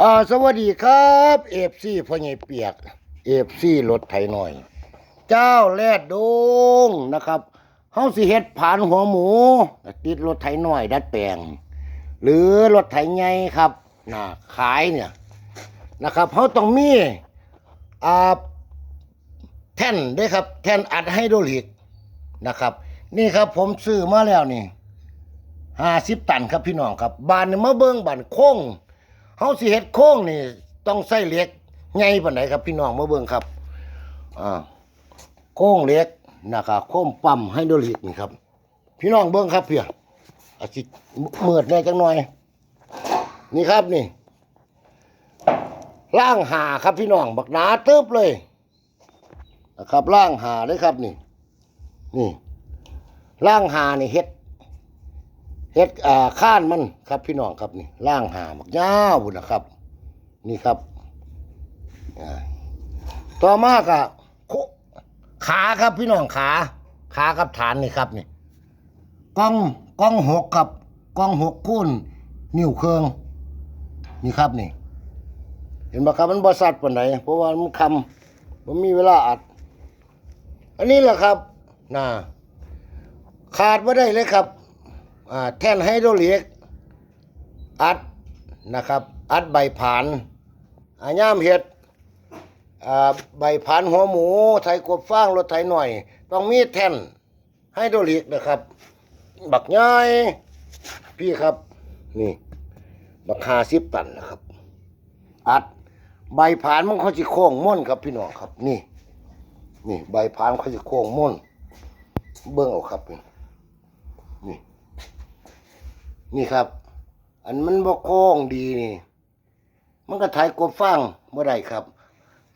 อ่าสวัสดีครับเอฟซีพ่อใหญ่เปียกเอฟซีรถไถหน่อย เจ้าแลดดงนะครับเฮาสิเฮ็ดผ่านหัวหมู ติดรถไถหน่อย ดัดแปลง หรือรถไถใหญ่ครับน่ะขายเนี่ยนะครับเฮาต้องมีอ่าแท่นเด้วยครับ แท่นอัดไฮโดรลิกนะครับ นี่ครับผมซื้อมาแล้วนี่ห้าสิบตันครับพี่น้องครับบานนี่มาเบิ่งบานโค้ง เฮาสิเฮ็ดโค้งนี่ ต้องใส่เหล็กใหญ่ปานใดครับพี่น้องมาเบิ่งครับอ่าโค้งเหล็กนะครับโค้งปั๊มไฮดรอลิกนี่ครับ พี่น้องเบิ่งครับเพียอาจสิมืดแน่จังหน่อย นี่ครับนี่ล่างหาครับพี่น้องบักหนาตึบเลยนะครับล่างหาเลยครับนี่ นี่ล่างหานี่เฮ็ด เฮ็ดอ่าข้านมันครับพี่น้องครับนี่ล่างหาบักยาวบุญนะครับ นี่ครับต่อมากะขาครับพี่น้องขา ขากับฐานนี่ครับนี่กล้องกล้องหกครับกล้องหกคูณนิ้วเครื่องนี่ครับนี่ เห็นไหมครับมันบริษัทปานไหนเพราะว่ามันคำผมมีเวลาอัด อันนี้แหละครับน่าขาดไม่ได้เลยครับ แท่นไฮโดรลิกอัดนะครับ อัดใบผานอาย่ามเห็ดอ่าใบผานหัวหมู ไทยกบฟางรถไถหน่อย ต้องมีแท่นไฮโดรลิกนะครับ บักย้อยพี่ครับนี่ บักหาสิบตันนะครับ อัดใบผานมันเขาจะโค้งม่นครับพี่น้องครับ นี่ นี่ ใบผานเขาจะโค้งม่นเบิ่งเอาครับนี่ นี่ครับ อันมันบ่โค้งดีนี่ มันก็ถ่ายกบฟางบ่อได้ครับ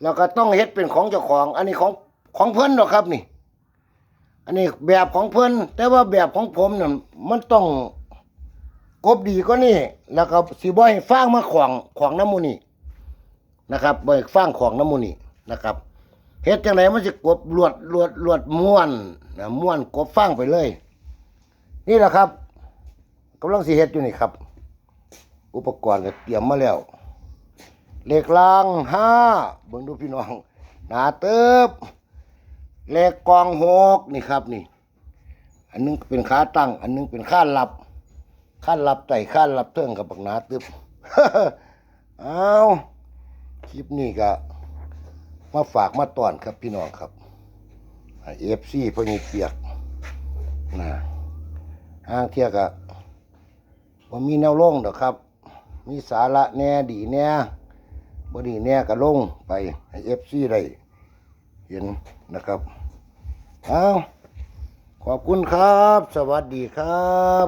แล้วก็ต้องเฮ็ดเป็นของเจ้าของ อันนี้ของของเพิ่อนหรอกครับนี่ อันนี้แบบของเพิ่อนแต่ว่าแบบของผมน่ะมันต้องกบดีก็นี่ แล้วก็สิบ่ให้ฟางมาขวางขวางน้ำมูนี่นะครับบ่ให้ฟางขวางน้ำมูนี่นะครับเฮ็ดจังไดมันสิกบลวดลวดลวดม้วนนะม้วนกบฟางไปเลย นี่แหละครับ กำลังสีเฮ็ดอยู่นี่ครับ อุปกรณ์ก็เตรียมมาแล้วเหล็กรางห้าเบิ่งดูพี่น้องหนาเติบเหล็กกองหกนี่ครับนี่ อันนึงเป็นขาตั้ง อันนึงเป็นข้านหลับข้านหลับไต่ข้านหลับเทิงกับบักหนาเตึบเอาคลิปนี้ก็มาฝากมาตอนครับพี่น้องครับเอฟซีพอนี่เปียกนะห้างเที่ยกะ ว่ามีแนวลงเดอครับ มีสาระแน่ดีแน่บดีแน่ก็ลงไปให้เอฟซีได้เห็นนะครับเอาขอบคุณครับ สวัสดีครับ